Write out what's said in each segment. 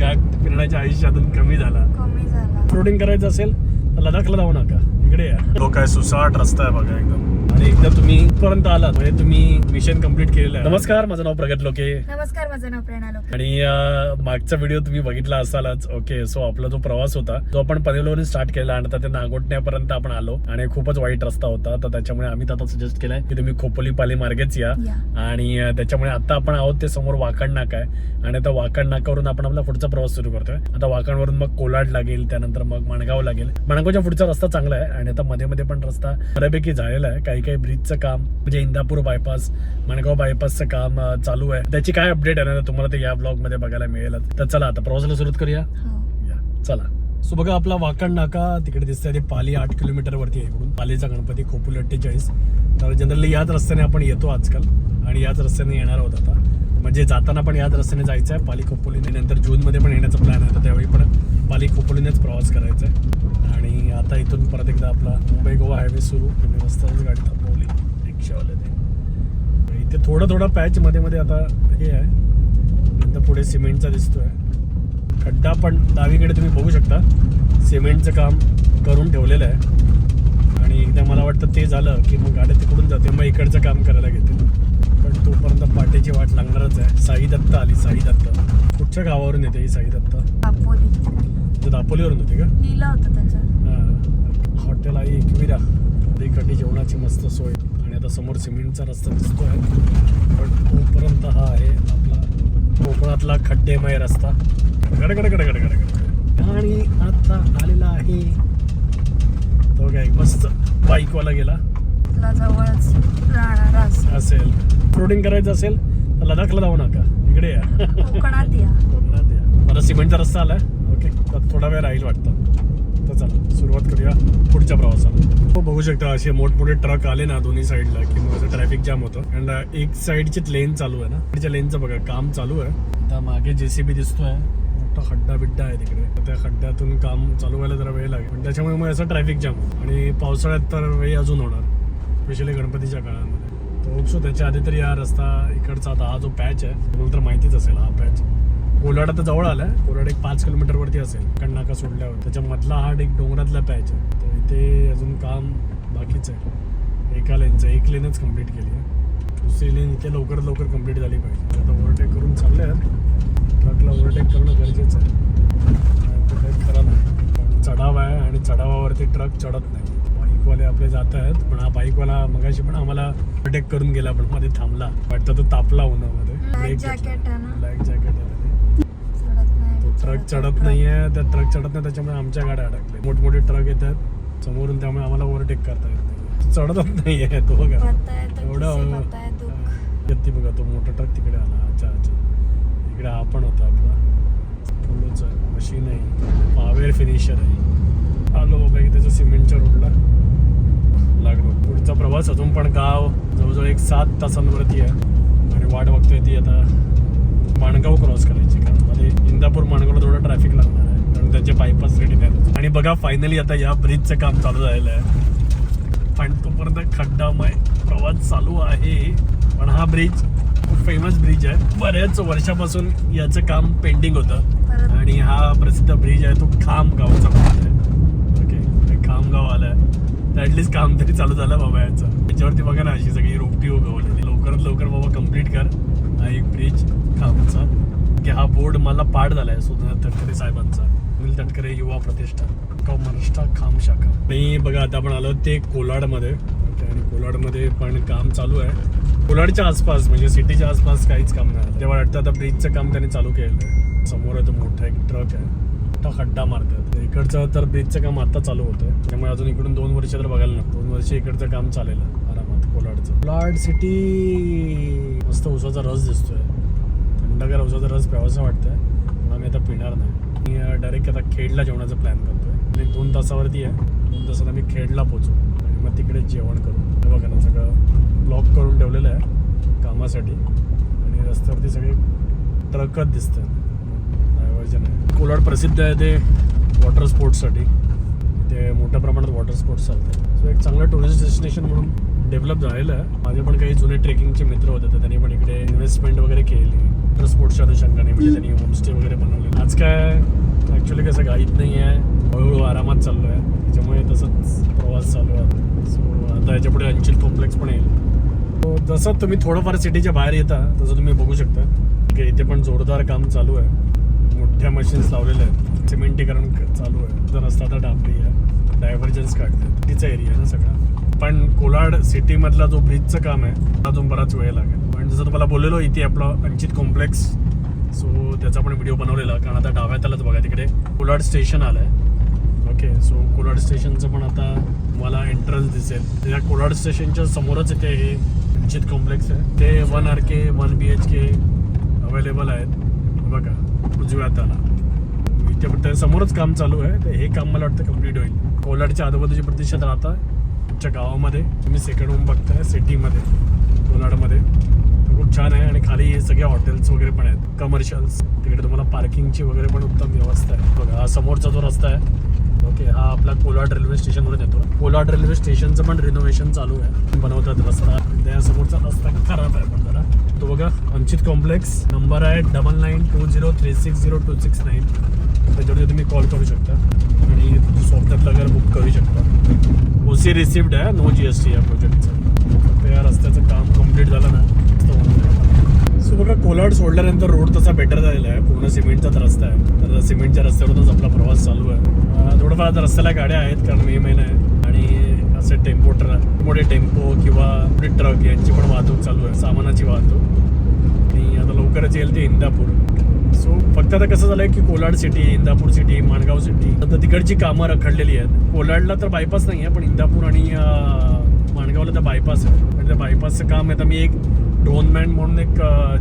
का? फिरण्याच्या आयुष्यातून कमी झाला. कमी झाला. फ्लोटिंग करायचं असेल तर लडाखला जाऊ नका. इकडे या. तो काय सुसाट रस्ता आहे बघा एकदम. आणि एकदा तुम्ही पर्यंत आलात म्हणजे तुम्ही मिशन कंप्लीट केलेलं आहे. नमस्कार माझं नाव प्रगत लोके. नमस्कार माझं नाव प्रेरणा लोक. आणि अं, मागचा व्हिडिओ तुम्ही बघितला असालच. ओके सो आपला जो प्रवास होता तो आपण पनवेलवरून स्टार्ट केला आणि आता ते नागोटण्यापर्यंत आपण आलो. आणि खूपच वाईट रस्ता होता तर त्याच्यामुळे आम्ही आता सजेस्ट केलाय की तुम्ही खोपोली पाली मार्गेच या. या. आणि अं, त्याच्यामुळे आता आपण आहोत ते समोर वाकड नाका आहे. आणि आता वाकड नाकावरून आपण आपला पुढचा प्रवास सुरू करतोय. आता वाकणवरून मग कोलाड लागेल त्यानंतर मग मणगाव लागेल. मणगावच्या पुढचा रस्ता चांगला आहे. आणि आता मध्ये मध्ये पण रस्ता बऱ्यापैकी झालेला आहे. काही काही ब्रिजचं काम म्हणजे इंदापूर बायपास मणगाव बायपासचं काम चालू आहे. त्याची काय अपडेट आहे ना तुम्हाला ते या ब्लॉगमध्ये बघायला मिळेल. तर चला आता प्रवासाला सुरुवात करूया. हो. या चला. सो बघा आपला वाकण नाका तिकडे दिसतंय. ते पाली आठ किलोमीटर वरती आहे इकडून. पालीचा गणपती खोपूल अठ्ठेचाळीस तर जनरली याच रस्त्याने आपण येतो आजकाल. आणि याच रस्त्याने येणार आहोत आता. म्हणजे जाताना पण याच रस्त्याने जायचं आहे पाली खोपोलीने नंतर जूनमध्ये पण येण्याचा प्लॅन आहे. तर त्यावेळी पण पाली खोपोलीनेच प्रवास करायचा आहे आणि आता इथून परत एकदा आपला मुंबई गोवा हायवे सुरू. तुम्ही रस्त्यावरच गाडी थांबवली. रिक्षावाले ते. इथे थोडं थोडं पॅच मध्ये मध्ये आता हे आहे. नंतर पुढे सिमेंटचा दिसतोय. खड्डा पण डावीकडे तुम्ही बघू शकता. सिमेंटचं काम करून ठेवलेलं आहे. आणि एकदा मला वाटतं ते झालं की मग गाड्या तिकडून जाते. मग इकडचं काम करायला घेते. पण तोपर्यंत पाटेची वाट लागणारच आहे. साई दत्त आली साई दत्त कुठच्या गावावरून येते ही साई दत्त दापोली ते दापोलीवरून होती का? लिहिलं होतं त्याच्यात. हा. हॉटेल आहे एकविरा. इकडली जेवणाची मस्त सोय. आणि आता समोर सिमेंटचा रस्ता दिसतोय. पण तोपर्यंत हा आहे आपला कोकणातला खड्डेमय रस्ता. गड गड गड गड गड गड. आणि आता आलेला आहे तो काय मस्त बाईकवाला गेला. तुला जवळच राहणार असं. असेल. फ्लोटिंग करायचं असेल तर लडाखला जाऊ नका. इकडे या. कोकणात या. कोकणात या. मला सिमेंटचा रस्ता आलाय. ओके. तर थोडा वेळ राहील वाटतं. तर चला सुरुवात करूया पुढच्या प्रवासाला. हो बघू शकता असे मोठमोठे ट्रक आले ना दोन्ही साईडला की मग असं ट्रॅफिक जाम होतं. अँड uh, एक साईडचीच लेन चालू आहे ना. तिच्या लेनचं बघा काम चालू आहे. आता मागे जेसीबी दिसतोय. मोठा खड्डा बिड्डा आहे तिकडे. तर त्या खड्ड्यातून काम चालू व्हायला जरा वेळ लागेल. पण त्याच्यामुळे मग असं ट्रॅफिक जाम आणि पावसाळ्यात तर वेळ अजून होणार. स्पेशली गणपतीच्या काळामध्ये. तर सो त्याच्या आधी तरी हा रस्ता इकडचा आता हा जो पॅच आहे तुम्हाला तर माहितीच असेल हा पॅच कोलाड आता जवळ आलाय. कोलाड एक पाच किलोमीटर वरती असेल. कण्णाका सोडल्यावर. त्याच्या मधला हा एक डोंगरातला पॅच आहे. तर इथे अजून काम बाकीच आहे. एका लेनचं एक लेनच कंप्लीट केली आहे. दुसरी लेन इथे लवकरात लवकर कंप्लीट झाली पाहिजे. आता ओव्हरटेक करून चालले आहेत. ट्रकला ओव्हरटेक करणं गरजेचं आहे. नाही. काही चढाव आहे आणि चढावावरती ट्रक चढत नाही. बाईकवाले आपले जात आहेत. पण हा बाईकवाला मगाशी पण आम्हाला ओव्हरटेक करून गेला पण मध्ये थांबला. वाटतं तो तापला उन्हामध्ये. Black. Jacket black jacket truck चढत नाहीये. त्या ट्रक चढत नाही त्याच्यामुळे आमच्या गाड्या अडकल्या. मोठमोठे ट्रक येतात. समोरून त्यामुळे आम्हाला ओव्हरटेक करता येत नाही चढतच नाहीये तो बघा. एवढं येते बघा तो मोठा ट्रक तिकडे आला. अच्छा अच्छा. इकडे हा पण होता आपला. फुलोच आहे मशीन आहे. पावेर फिनिशर आहे. आलो बाबा की त्याच्या सिमेंटच्या रोडला लागलो. पुढचा प्रवास अजून पण गाव. जवळजवळ एक सात तासांवरती आहे. आणि वाट बघतोय ती आता. माणगाव क्रॉस करायची. इंदापूर माणगावला थोडं ट्रॅफिक लागणार आहे. कारण त्याचे बायपास रेडी नाही आणि बघा फायनली आता या ब्रिजचं काम चालू झालेलं आहे. पण तोपर्यंत खड्डामय प्रवास चालू आहे. पण हा ब्रिज खूप फेमस ब्रिज आहे. बऱ्याच वर्षापासून याचं काम पेंडिंग होतं. आणि हा प्रसिद्ध ब्रिज आहे तो खाम गावचा ब्रिज आहे. ओके खाम गाव आलाय तर ऍटलीस्ट काम तरी चालू झालं बाबा याचं. त्याच्यावरती बघा ना अशी सगळी रोपटी उगवलेली. लवकरात लवकर बाबा कंप्लीट कर. हा एक ब्रिज खामचा. की हा बोर्ड मला पाठ झालाय सुनील तटकरे साहेबांचा. सुनील तटकरे युवा प्रतिष्ठान महाराष्ट्र खाम शाखा. मी बघा आता आपण आलो ते कोलाडमध्ये. आणि कोलाडमध्ये पण काम चालू आहे. कोलाडच्या आसपास म्हणजे सिटीच्या आसपास काहीच काम नाही. तेव्हा वाटतं आता ब्रिजचं काम त्यांनी चालू केलेलं आहे. समोर आहे तो मोठा एक ट्रक आहे. मोठा खड्डा मारतात. इकडचं तर ब्रिजचं काम आता चालू होतं. त्यामुळे अजून इकडून दोन वर्ष तर बघायला नको. दोन वर्ष इकडचं काम चालेल. आरामात कोलाडचं. कोलाड सिटी मस्त उसाचा रस दिसतोय. थंडगार उसाचा रस प्यावासा वाटतंय. पण आम्ही आता पिणार नाही. मी डायरेक्ट आता खेडला जेवणाचा प्लॅन करतोय. आणि दोन तासावरती आहे. दोन तासाला मी खेडला पोचू आणि मग तिकडे जेवण करू. हे बघा ना सगळं ब्लॉक करून ठेवलेलं आहे कामासाठी. आणि रस्त्यावरती सगळे ट्रकच दिसतात. डायव्हर्जन आहे कोलाड प्रसिद्ध आहे ते वॉटर स्पोर्ट्ससाठी ते मोठ्या प्रमाणात वॉटर स्पोर्ट्स चालतात. सो एक चांगलं टुरिस्ट डेस्टिनेशन म्हणून डेव्हलप झालेलं आहे. माझे पण काही जुने ट्रेकिंगचे मित्र होते तर त्यांनी पण इकडे इन्व्हेस्टमेंट वगैरे केली वॉटर स्पोर्ट्सच्या अनुषंगाने म्हणजे त्यांनी होमस्टे वगैरे बनवले. आज काय ॲक्च्युली कसं गाईत नाही आहे हळूहळू आरामात चाललो आहे त्याच्यामुळे तसंच प्रवास चालू आहे. सो आता याच्यापुढे अंचिल कॉम्प्लेक्स पण येईल. जसं तुम्ही थोडंफार सिटीच्या बाहेर येता तसं तुम्ही बघू शकता. की इथे पण जोरदार काम चालू आहे. मोठ्या मशीन्स लावलेल्या आहेत. सिमेंटीकरण चालू आहे. तर रस्ता आता डांबरी आहे. डायव्हर्जन्स काढले तिचा एरिया आहे ना सगळा. पण कोलाड सिटीमधला जो ब्रिजचं काम आहे अजून बराच वेळ लागेल. पण जसं तुम्हाला बोललेलो इथे आपलं अंचित कॉम्प्लेक्स सो त्याचा पण व्हिडिओ बनवलेला कारण आता डाव्यात आलाच बघा तिकडे कोलाड स्टेशन आलं आहे ओके सो कोलाड स्टेशनचं पण आता मला एंट्रन्स दिसेल. या कोलाड स्टेशनच्या समोरच इथे हे अंचित कॉम्प्लेक्स आहे. ते one R K one B H K available आहेत. बघा उजव्यात आला इथे पण त्या समोरच काम चालू आहे. तर हे काम मला वाटतं कंप्लीट होईल. कोलाडच्या आजूबाजूचे प्रतिशत राहता तुमच्या गावामध्ये तुम्ही सेकंड होम बघताय सिटीमध्ये कोलाडमध्ये तर खूप छान आहे आणि खाली सगळे हॉटेल्स वगैरे पण आहेत. कमर्शियल्स तिकडे तुम्हाला पार्किंगची वगैरे पण उत्तम व्यवस्था आहे. बघा हा समोरचा जो रस्ता आहे ओके हा आपला कोलाड रेल्वे स्टेशनवरून येतो. कोलाड रेल्वे स्टेशनचं पण रिनोव्हेशन चालू आहे. बनवतात रस्ता. त्यासमोरचा रस्ता खराब आहे पण जरा. तो बघा अंचित कॉम्प्लेक्स नंबर आहे double nine two zero three six zero two six nine त्याच्यावरती तुम्ही कॉल करू शकता. आणि स्वप्नातलं घर बुक करू शकता. ओ सी रिसिप्ड आहे नो जी एस टी या प्रोजेक्टचं फक्त या रस्त्याचं काम कंप्लीट झालं ना सो बघा कोलाड सोडल्यानंतर रोड तसा बेटर झालेला आहे. पूर्ण सिमेंटचाच रस्ता आहे. तर सिमेंटच्या रस्त्यावरूनच आपला प्रवास चालू आहे. थोडंफार आता रस्त्याला गाड्या आहेत कारण मे महिना आहे. आणि असे टेम्पो ट्रक मोठे टेम्पो किंवा मोठे ट्रक यांची पण वाहतूक चालू आहे सामानाची वाहतूक. आणि आता लवकरच येईल ते इंदापूर. सो फक्त आता कसं झालंय की Kolad city Indapur city Mangaon city आता तिकडची कामं रखडलेली आहेत. कोलाडला तर बायपास नाही आहे पण इंदापूर आणि माणगावला तर बायपास आहे. आणि त्या बायपासचं काम आहे. तर मी एक ड्रोन मॅन म्हणून एक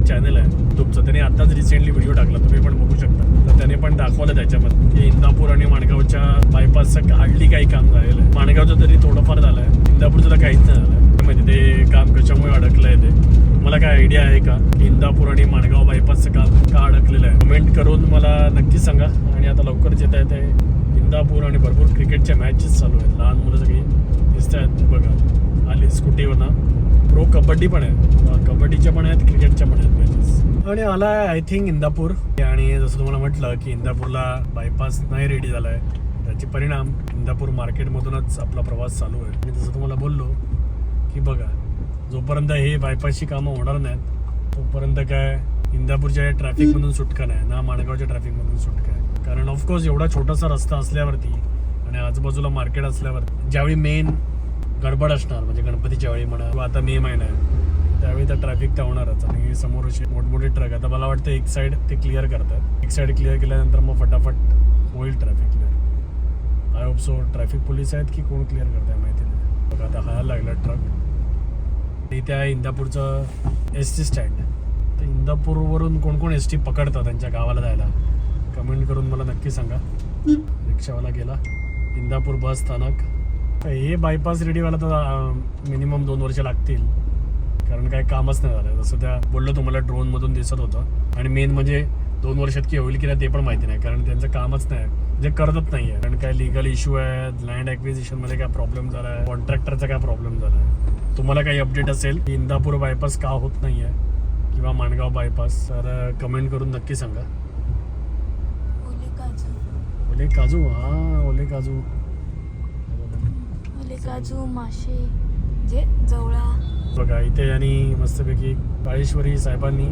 चॅनल आहे. तुमचं. त्याने आताच रिसेंटली व्हिडिओ टाकला. तुम्ही पण बघू शकता. तर त्याने पण दाखवलं त्याच्यामध्ये. की इंदापूर आणि माणगावच्या बायपासचं हार्डली काही काम झालेलं आहे. माणगावचं तरी थोडंफार झालं आहे इंदापूरचं तर काहीच नाही झालं म्हणजे ते काम कशामुळे अडकलं आहे ते. मला काय आयडिया आहे का? इंदापूर आणि माणगाव बायपासचं काम का अडकलेलं आहे? कमेंट करून मला नक्की सांगा. आणि आता लवकर येत आहे. ते इंदापूर आणि भरपूर क्रिकेटच्या मॅचेस चालू आहेत. लहान मुलं सगळी दिसत आहेत. बघा. आली स्कूटीवरनं. प्रो कबड्डी पण आहे. कबड्डीच्या पण आहेत क्रिकेटच्या पण आहेत मॅचेस आणि आला आहे आय थिंक इंदापूर. आणि जसं तुम्हाला म्हटलं की इंदापूरला बायपास नाही रेडी झाला आहे त्याचे परिणाम इंदापूर मार्केटमधूनच आपला प्रवास चालू आहे. आणि जसं तुम्हाला बोललो की बघा जोपर्यंत हे बायपासची कामं होणार नाहीत तोपर्यंत काय इंदापूरच्या ट्रॅफिकमधून सुटका नाही ना माणगावच्या ट्रॅफिकमधून सुटका आहे. कारण ऑफकोर्स एवढा छोटासा रस्ता असल्यावरती आणि आजूबाजूला मार्केट असल्यावर ज्यावेळी मेन गडबड असणार म्हणजे गणपतीच्या वेळी म्हणा किंवा आता मे महिना आहे त्यावेळी तर ट्रॅफिक तर होणारच आणि समोर असे मोठमोठे ट्रक आता मला वाटतं एक साईड ते क्लिअर करतात. एक साईड क्लिअर केल्यानंतर मग फटाफट होईल traffic clear I hope so traffic police आहेत की कोण क्लिअर करताय माहिती नाही. बघा आता हा लागला ट्रक इथे आहे इंदापूरचं एस टी स्टँड तर इंदापूरवरून कोण कोण एस टी पकडतं त्यांच्या गावाला जायला? कमेंट करून मला नक्की सांगा. रिक्षावाला गेला. इंदापूर बस स्थानक. तर हे बायपास रेडी व्हायला तर मिनिमम दोन वर्ष लागतील. कारण काय कामच नाही झालं. जसं त्या बोललो तुम्हाला ड्रोनमधून दिसत होतं. आणि मेन म्हणजे दोन वर्षात की होईल की नाही ते पण माहिती नाही. कारण त्यांचं कामच नाही. म्हणजे करतच नाही आहे कारण काय लिगल इश्यू आहे लँडमध्ये काय प्रॉब्लेम झाला आहे कॉन्ट्रॅक्टरचा काय प्रॉब्लेम झाला आहे तुम्हाला काही अपडेट असेल की इंदापूर बायपास का होत नाही आहे किंवा माणगाव बायपास तर कमेंट करून नक्की सांगा. ओले काजू. ओले काजू? हा ओले काजू. ओले काजू मासे जे जवळा. बघा इथे यांनी मस्तपैकी काळेश्वरी साहेबांनी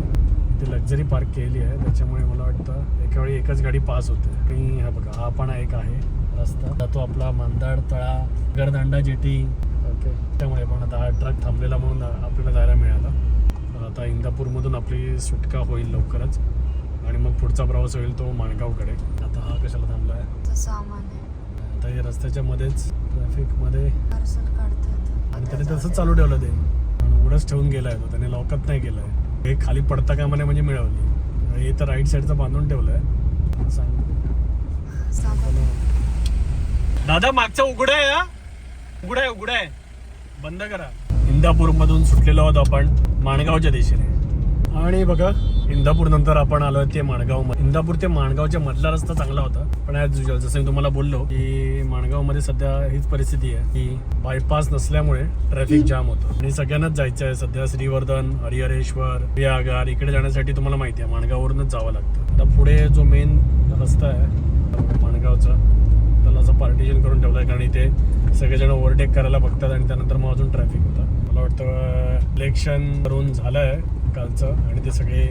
इथे लक्झरी पार्क केली आहे. त्याच्यामुळे मला वाटतं एका वेळी एकच गाडी पास होते. आणि हा बघा हा पण एक आहे रस्ता. तो आपला मांदाड तळा गरदांडा जेटी. ओके त्यामुळे पण आता हा ट्रक थांबलेला म्हणून आपल्याला जायला मिळाला. तर आता इंदापूरमधून आपली सुटका होईल लवकरच. आणि मग पुढचा प्रवास होईल तो माणगावकडे. आता हा कशाला थांबला आहे सामान आता हे रस्त्याच्या मध्येच ट्रॅफिकमध्ये आणि त्याने तसंच चालू ठेवलं ते. आणि उघडच ठेवून गेलाय तो. त्याने लॉकअप नाही केलंय. हे खाली पडता का म्हणे म्हणजे मिळवली. हे तर राईट साईडचं बांधून ठेवलं सांग. दादा मागचा उघडा आहे हा? उघडा आहे उघडा आहे. बंद करा. इंदापूर मधून सुटलेलो आहोत आपण माणगावच्या दिशेने. आणि बघा इंदापूर नंतर आपण आलो ते माणगाव इंदापूर ते माणगावच्या मधला रस्ता चांगला होता. पण आज जसं मी तुम्हाला बोललो की माणगावमध्ये सध्या हीच परिस्थिती आहे की बायपास नसल्यामुळे ट्रॅफिक जाम होतं. आणि सगळ्यांनाच जायचं आहे. सध्या श्रीवर्धन हरिहरेश्वर बियागार इकडे जाण्यासाठी तुम्हाला माहिती आहे माणगाववरूनच जावं लागतं. आता पुढे जो मेन रस्ता आहे माणगावचा त्याला असं पार्टिशन करून ठेवलं आहे कारण इथे सगळेजण ओव्हरटेक करायला बघतात आणि त्यानंतर मग अजून ट्रॅफिक होतं. मला वाटतं इलेक्शन करून झालं आहे कालचं आणि ते सगळे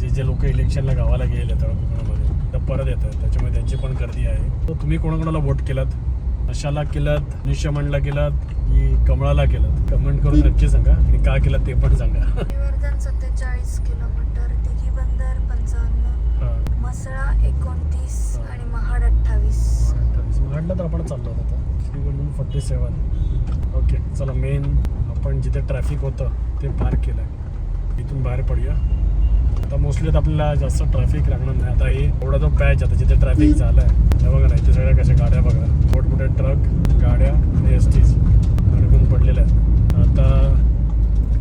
जे जे लोक इलेक्शनला गावाला गेले तळ कोकणामध्ये तर परत येत आहेत. त्याच्यामुळे त्यांची पण गर्दी आहे. तर तुम्ही कोणाकोणाला वोट केलात? नशाला केलात? मनुष्यमंडला केलात की कमळाला केलात? कमेंट करून नक्की सांगा आणि का केलात ते पण सांगा. श्रीवर्धन सत्तेचाळीस किलोमीटर दिघी बंदर पंचावन्न मसळा एकोणतीस. आणि महाड अठ्ठावीस. महाडला तर आपण चाललो होतो आता. श्रीगोंडून फोर्टी सेवन ओके चला मेन आपण जिथे ट्रॅफिक होतं ते पार केलं इथून बाहेर पडूया. आता मोस्टली आता आपल्याला जास्त ट्रॅफिक लागणार नाही. आता हे एवढा जो पॅच आता जिथे ट्रॅफिक झालं आहे बघा ना इथे सगळ्या कशा गाड्या बघा. मोठमोठे ट्रक गाड्या आणि एस टीज अडकून पडलेल्या आहेत. आता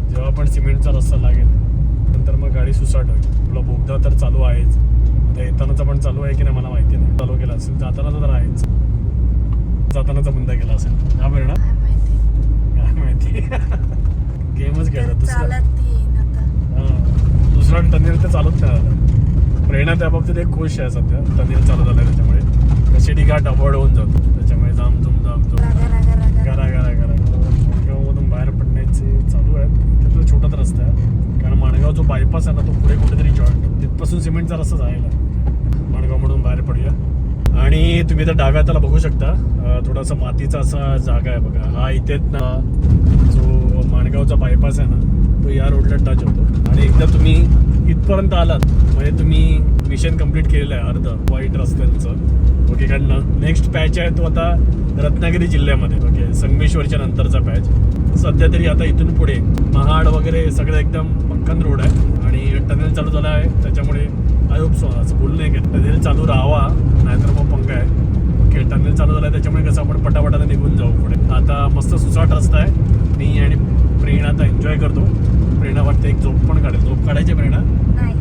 जेव्हा पण सिमेंटचा रस्ता लागेल नंतर मग गाडी सुसाट होईल. आपला बोगदा तर चालू आहेच. आता येतानाचा पण चालू आहे की नाही मला माहिती नाही. चालू केला असेल जातानाचा तर आहेच. जातानाचा बंद केला असेल. हा बरं काय माहिती? काय माहिती? गेमच खेळतात दुसरा चालत येईन आता हा. चालूच नाही प्रेरणा त्या बाबतीत एक खुश आहे सध्या टनेल चालू झालं त्याच्यामुळे. कशी घाट अवॉइड होऊन जातो. त्याच्यामुळे जाम जुम जाम रागा करा करा करा माणगावमधून बाहेर पडण्याचे चालू आहे तिथं छोटाच रस्ता आहे. कारण माणगाव जो बायपास आहे ना तो पुढे कुठेतरी जॉईंट तिथपासून सिमेंटचा रस्ता जायला. माणगावमधून बाहेर पडूया. आणि तुम्ही तर डाव्या हाताला बघू शकता. थोडासा मातीचा असा जागा आहे बघा. हा इथे ना जो माणगावचा बायपास आहे ना तो या रोडला टच होतो. आणि एकदा तुम्ही इथपर्यंत आलात. म्हणजे तुम्ही मिशन कंप्लीट केलेलं आहे अर्ध वाईट रस्त्यांचं. ओके कारण नेक्स्ट पॅच आहे तो आता रत्नागिरी जिल्ह्यामध्ये. ओके संगमेश्वरच्या नंतरचा पॅच सध्या तरी आता इथून पुढे महाड वगैरे सगळं एकदम पक्कन रोड आहे. आणि टनेल चालू झाला आहे. त्याच्यामुळे आय होप सो असं बोलू नाही की टनेल चालू राहावा नाहीतर मग पंगा आहे. ओके टनेल चालू झाला आहे. त्याच्यामुळे कसं आपण पटापटाने निघून जाऊ पुढे. आता मस्त सुसाट रस्ता आहे. मी आणि प्रेरणा आता एन्जॉय करतो. प्रेरणा वाटते एक झोप पण काढेल. झोप काढायची प्रेरणा नाही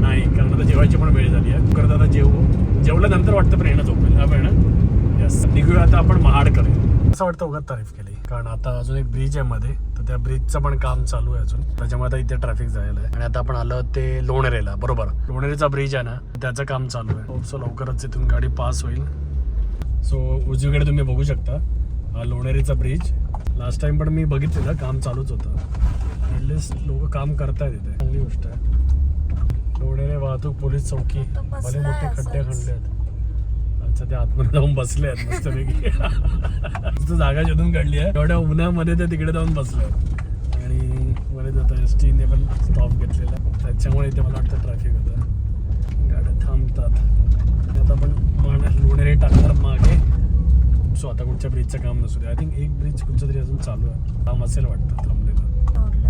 नाही कारण आता जेवायची पण वेळ झाली आहे करत आता जेवू जेवल्यानंतर वाटतं प्रेरणा झोपेल. हा प्रेरणा यस निघूया आता आपण महाडकडे. असं वाटतं उगाच तारीफ केली. कारण आता अजून एक ब्रिज आहे मध्ये. तर त्या ब्रिजचं पण काम चालू आहे अजून. त्याच्यामुळे आता इथे ट्रॅफिक जायला आहे. आणि आता आपण आलो ते लोणेरेला. बरोबर? लोणेरेचा ब्रिज आहे ना? त्याचं काम चालू आहे. हो, सो लवकरच इथून गाडी पास होईल. सो उजवीकडे तुम्ही बघू शकता. हा लोणेरेचा ब्रिज लास्ट टाइम पण मी बघितलेलं. काम चालूच होतं. ॲटलिस्ट लोक काम करतायत इथे. चांगली गोष्ट आहे. लोणेरे वाहतूक पोलीस चौकी तो भले मोठे खड्डे. खणले आहेत. अच्छा ते आतमध्ये जाऊन बसले आहेत मस्तपैकी. नुसतं जागा शोधून काढली आहे. एवढ्या उन्हामध्ये ते तिकडे जाऊन बसले आहेत. आणि बरेच आता एस टीने पण स्टॉप घेतलेला. त्याच्यामुळे इथे मला वाटतं ट्रॅफिक होतं. गाड्या थांबतात. आता आपण मान लोणेरे टाकणार मागे. सो आता कुठच्या ब्रिजचं काम नसू दे. आय थिंक एक ब्रिज कुठचं तरी अजून चालू आहे. काम असेल वाटतं थांबलेलं. तोडलं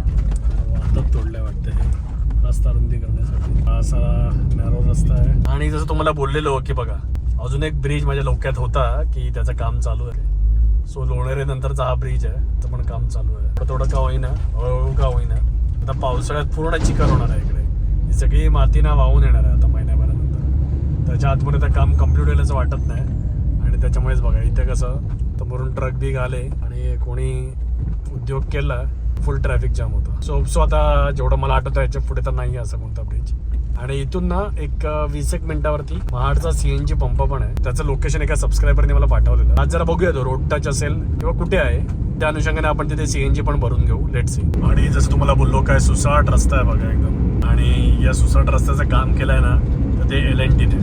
आता तोडलंय वाटतं हे. रस्ता रुंदी करण्यासाठी. असा नॅरो रस्ता आहे. आणि जसं तुम्हाला बोललेलो की बघा अजून एक ब्रिज माझ्या डोक्यात होता की त्याचं काम चालू आहे. सो लोणेरे नंतरचा हा ब्रिज आहे. त्याचं पण काम चालू आहे. थोडं थोडं का होईना हळूहळू का होईना. आता पावसाळ्यात पूर्ण चिखल होणार आहे इकडे. ही सगळी माती ना वाहून येणार आहे आता महिन्याभरानंतर. त्याच्या आतमध्ये तर काम कंप्लीट होईल असं वाटत नाही. आणि त्याच्यामुळेच बघा इथे कसं तर मरून ट्रक बी आले आणि कोणी उद्योग केला फुल ट्रॅफिक जाम होतं. सो सो आता जेवढं मला आठवतं याच्यापुढे तर नाही आहे असं कोणता ब्रिज आणि इथून ना एक वीस एक मिनिटावरती महाडचा सीएनजी पंप पण आहे. त्याचं लोकेशन एका सबस्क्रायबरने मला पाठवलेलं. आज जरा बघूया तो रोड टच असेल किंवा कुठे आहे त्या अनुषंगाने आपण तिथे सीएनजी पण भरून घेऊ. लेट सी आणि जसं तुम्हाला बोललो काय सुसाट रस्ता आहे बघा एकदम. आणि या सुसाट रस्त्याचं काम केलंय ना तर ते एल एन टीने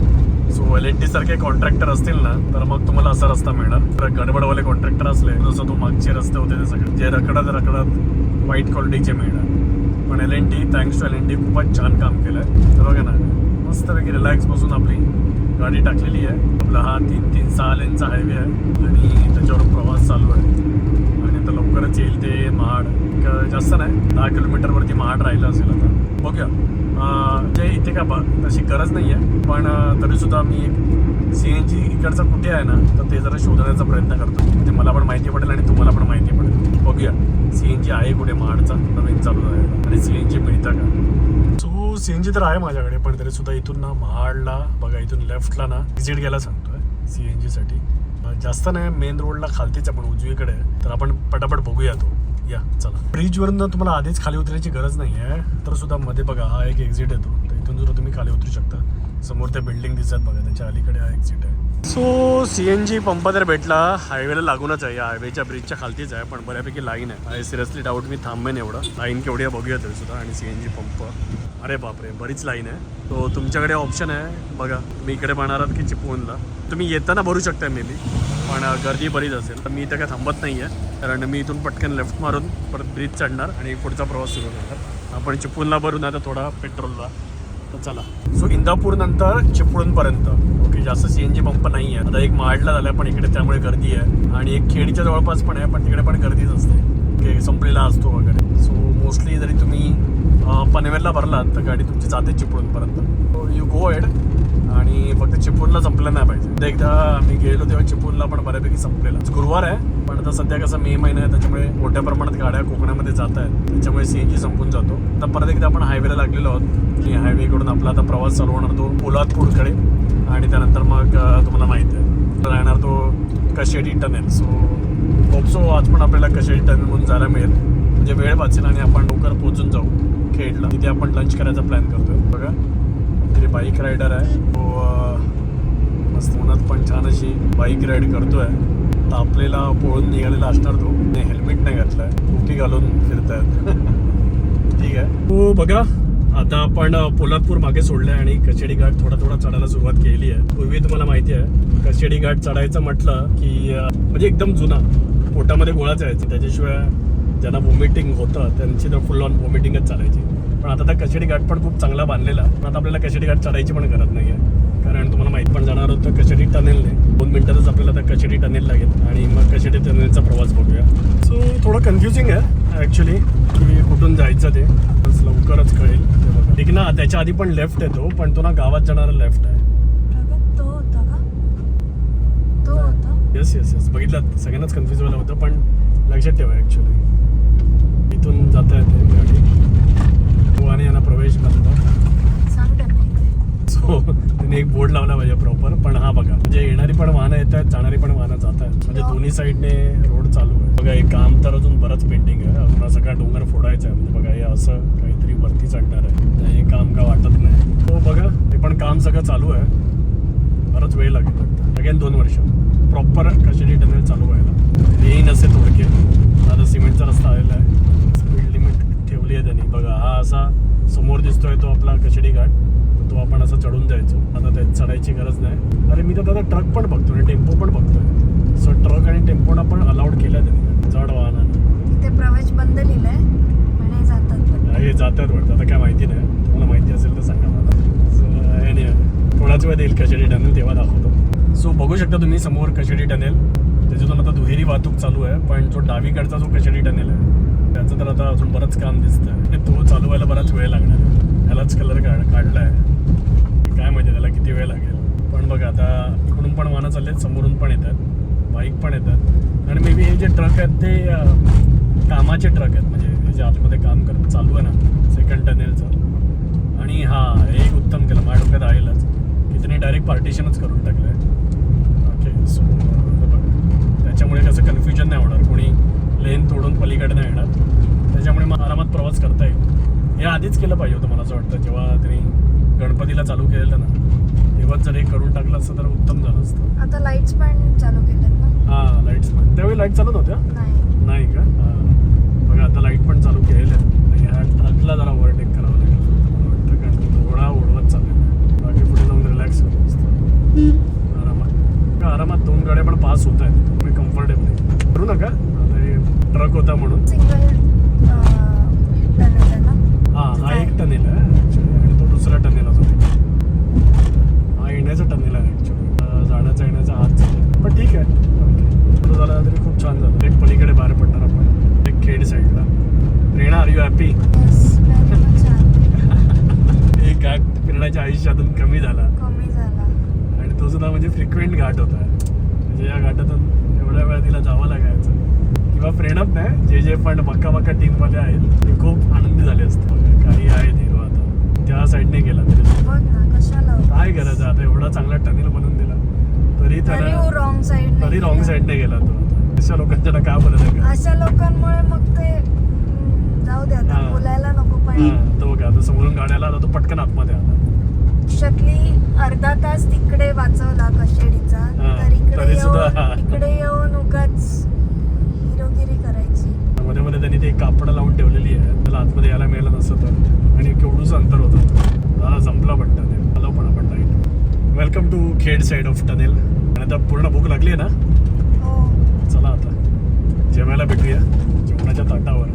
सो एल एन टी सारखे कॉन्ट्रॅक्टर असतील ना तर मग तुम्हाला असा रस्ता मिळणार. तर गडबडवाले कॉन्ट्रॅक्टर असले जसं तो मागचे रस्ते होते ते सगळे जे रखडत रखडत वाईट क्वालिटीचे मिळणार. पण L N T thanks to L N T खूपच छान काम केलं आहे तर बघा ना मस्तपैकी रिलॅक्स बसून आपली गाडी टाकलेली आहे. आपला हा तीन तीन सहा लेनचा हायवे आहे. आणि त्याच्यावर प्रवास चालू आहे. आणि आता लवकरच येईल ते महाड. जास्त नाही दहा किलोमीटरवरती महाड राहिलं असेल आता. बघूया. अं, जे इथे का बा तशी गरज नाही आहे पण तरीसुद्धा मी एक सी एन जी इकडचा कुठे आहे ना तर ते जरा शोधण्याचा प्रयत्न करतो. म्हणजे मला पण माहिती पडेल आणि तुम्हाला पण माहिती पडेल. बघूया. सी एन जी आहे कुठे महाडचा नवीन चालू आहे आणि सी एन जी मिळतं का? सो सी एन जी तर आहे माझ्याकडे पण तरीसुद्धा इथून ना महाडला बघा इथून लेफ्टला ना एक्झिट घ्यायला सांगतोय सी एन जीसाठी जास्त नाही मेन रोडला खालतीच आपण उजवीकडे आहे. तर आपण पटापट बघूया तो. या चला. ब्रिजवरून तुम्हाला आधीच खाली उतरायची गरज नाही आहे तर सुद्धा मध्ये बघा हा एक एक्झिट येतो. तर इथून सुद्धा तुम्ही खाली उतरू शकता. समोर त्या बिल्डिंग दिसतात बघा त्याच्या अलीकडे हा एक्झिट आहे. So C N G pump तर भेटला. हायवेला लागूनच आहे. या हायवेच्या ब्रिजच्या खालतीच आहे पण बऱ्यापैकी लाईन आहे. सिरियसली डाऊट मी थांबेन एवढं. लाईन केवढी आहे बघूया तरी सुद्धा. आणि सी एन जी पंप अरे बापरे बरीच लाईन आहे. तो तुमच्याकडे ऑप्शन आहे. बघा तुम्ही इकडे पाहणार आहात की चिपळूणला. तुम्ही येताना भरू शकता मे बी पण गर्दी बरीच असेल. तर मी इथं काय थांबत नाही आहे कारण मी इथून पटकन लेफ्ट मारून परत ब्रिज चढणार आणि पुढचा प्रवास सुरू करणार. आपण चिपळूणला भरून आता थोडा पेट्रोलला. तर चला. सो इंदापूर नंतर चिपळूणपर्यंत. ओके जास्त सी एन जी पंप नाही आहे आता एक महाडला झाला पण इकडे त्यामुळे गर्दी आहे. आणि एक खेडच्या जवळपास पण आहे पण तिकडे पण गर्दीच असते. ओके संपलेला असतो वगैरे. सो मोस्टली जरी तुम्ही पनवेलला भरलात तर गाडी तुमची जाते चिपळूणपर्यंत. यू गो एड आणि फक्त चिपळूणला संपलं नाही पाहिजे. एकदा आम्ही गेलो तेव्हा चिपळूणला पण बऱ्यापैकी संपलेला. गुरुवार आहे पण आता सध्या कसं मे महिना आहे त्याच्यामुळे मोठ्या प्रमाणात गाड्या कोकणामध्ये जात आहेत. त्याच्यामुळे सी एन जी संपून जातो. आता परत एकदा आपण हायवेला लागलेलो आहोत. की हायवेकडून आपला आता प्रवास चालू होणार तो पोलादपूरकडे आणि त्यानंतर मग तुम्हाला माहीत आहे. राहणार तो कशेडी टनेल. सो होपसो आज पण आपल्याला कशेडी टनेलमधून जायला मिळेल. म्हणजे वेळ वाचेल आणि आपण लवकर पोहोचून जाऊ. खेडला. तिथे आपण लंच करायचा प्लॅन करतोय. बघा. जे बाईक रायडर आहे तो मस्त मनात पण छान अशी बाईक राईड करतोय तापलेला पोळून निघालेला असणार तो. हेल्मेट नाही घातलाय टोपी घालून फिरतायत. ठीक आहे. हो बघा आता आपण पोलादपूर मागे आहे आणि कचेडी घाट थोडा थोडा चढायला सुरुवात केली आहे. पूर्वी तुम्हाला माहिती आहे कचेडी घाट चढायचं म्हटलं की म्हणजे एकदम जुना. पोटामध्ये गोळा जायचे त्याच्याशिवाय ज्यांना वॉमिटिंग होतं त्यांची तर फुल ऑन वॉमिटिंगच चालायची. पण आता त्या कचेडी घाट पण खूप चांगला बांधलेला. पण आता आपल्याला कचेडी घाट चढायची पण गरज नाही आहे कारण तुम्हाला माहीत पण जाणार होतं कचेडी टनेलने. दोन मिनिटातच आपल्याला त्या कचेडी टनेल लागेल. आणि मग कचेडी टनेलचा प्रवास बघूया. सो थोडं कन्फ्युजिंग आहे ॲक्च्युली की कुठून जायचं ते. लवकरच कळेल. ठीक ना त्याच्या आधी पण लेफ्ट येतो पण तो ना गावात जाणारा लेफ्ट आहे. येस येस येस बघितलं सगळ्यांनाच कन्फ्युज व्हायला होतं पण लक्षात ठेवा ॲक्च्युली इथून जाता येते गाडी. तो आणि यांना प्रवेश त्यांना सो त्यांनी एक बोर्ड लावला पाहिजे प्रॉपर पण हा बघा. म्हणजे येणारी पण वाहनं येत आहेत जाणारी पण वाहनं जात आहेत. म्हणजे दोन्ही साईडने रोड चालू आहे. बघा हे काम तर अजून बरंच पेंडिंग आहे. अजून हा सगळा डोंगर फोडायचा आहे. म्हणजे बघा हे असं काहीतरी वरती चढणार आहे. हे काम का वाटत नाही. हो बघा. हे पण काम सगळं चालू आहे. बराच वेळ लागेल अगेन दोन वर्ष. प्रॉपर कशेरी टनेल चालू व्हायला. येईन असे थोडके आता सिमेंटचा रस्ता आलेला आहे. स्पीड लिमिट ठेवली आहे त्यांनी. बघा हा असा समोर दिसतोय तो आपला कशेडी घाट तो आपण असं चढून जायचो. आता त्यात चढायची गरज नाही. अरे मी तर आता ट्रक पण बघतोय आणि टेम्पो पण बघतोय. सो ट्रक आणि टेम्पोना पण अलाउड केलं त्यांनी. जड वाहनानं. तिथे प्रवेश बंद लिहिलंय. म्हणे जातात. हे जातात वाटतं. आता काय माहिती नाही. तुम्हाला माहिती असेल तर सांगा मला. थोडाच वेळ येईल कशेडी टनेल तेव्हा दाखवतो. सो बघू शकता तुम्ही समोर कशेडी टनेल. त्याच्यातून आता दुहेरी वाहतूक चालू आहे. पण जो डावीकडचा जो कशेडी टनेल आहे त्याचं तर आता अजून बरंच काम दिसतंय. तो चालू व्हायला बराच वेळ लागणार आहे. ह्यालाच कलर काढ काढलाय काय माहिती त्याला किती वेळ लागेल. पण बघा आता इकडून पण वाहनं चालले आहेत समोरून पण येतात. बाईक पण येतात. आणि मे बी हे जे ट्रक आहेत ते कामाचे ट्रक आहेत. म्हणजे हे जे आतमध्ये काम करत चालू आहे ना सेकंड टनेलचं आणि हा हे एक उत्तम केलं. माझ्या डोक्यात आहेलच की त्याने डायरेक्ट पार्टिशनच करून टाकलं आहे ओके सो त्याच्यामुळे कसं कन्फ्युजन नाही होणार. कोणी लेन तोडून पलीकडे नाही येणार. त्याच्यामुळे मग आरामात प्रवास करता येईल. हे आधीच केलं पाहिजे होतं मला असं वाटतं. जेव्हा त्यांनी गणपतीला चालू केलेलं ना तेव्हाच जर हे करून टाकलं असतं तर उत्तम झालं असतं. आता लाईट्स पण चालू केलेत ना? हां लाईट्स पण. त्यावेळी लाइट चालत होत्या? नाही. का? बघा आता लाइट पण चालू केलेल्या आहेत. ह्या ट्रकला जरा ओव्हरटेक करावं लागेल. मला वाटतं कारण तो घोडा ओढवत चाललेला आहे. बाकी पुढे जाऊन रिलॅक्स होत असतं आरामात. का आरामात दोन गाड्या पण पास होत आहेत. तुम्ही कम्फर्टेबल करू नका. आता हे ट्रक होता म्हणून. हा हा एक टनेल आहे तो दुसरा टनेल होता हा येण्याचा टनेल आहे ॲक्च्युली जाण्याचा येण्याचा हात पण ठीक आहे. ओके. झाला तरी खूप छान झालं. एक पलीकडे बाहेर पडणार आपण. एक खेड साईडला. रेणा आर यू हॅपी एक घाट फिरण्याच्या आयुष्यातून कमी झाला. आणि तो सुद्धा म्हणजे फ्रिक्वेंट घाट होता. म्हणजे या घाटातून एवढ्या वेळा तिला जावं लागायचं. किंवा प्रेरणप नाही जे जे पण बक्का बक्का टीममध्ये आहेत ते खूप आनंदी झाले असते काही आहेत हिरो आता. त्या साईडने गेला तरी. ना काय करायचं आता? एवढा चांगला टनेल बनवून दिला. तरी तरी त्याला रॉंग साइड तरी रॉंग साईडने गेला तो अशा लोकांच्या काय बोलत आहे का? अशा लोकांमुळे मग ते जाऊ. बोलायला नको पण. तो आता समोरून गाड्याला आला तो पटकन आतमध्ये आला. शतली अर्धा तास तिकडे वाचवला कशेडीचा. तर इकडे. येऊन इकडे येऊन उगाच मध्ये मध्ये त्यांनी ते कापड लावून ठेवलेली आहे. त्याला आतमध्ये यायला मिळालं नसतं तर. आणि केवढूच अंतर होतं. झाला संपला पण टनेल. आलो पण आपण right welcome to Khed side of tunnel. आणि आता पूर्ण भूक लागली आहे ना? हो. चला आता. जेवायला भेटूया. जेवणाच्या ताटावर.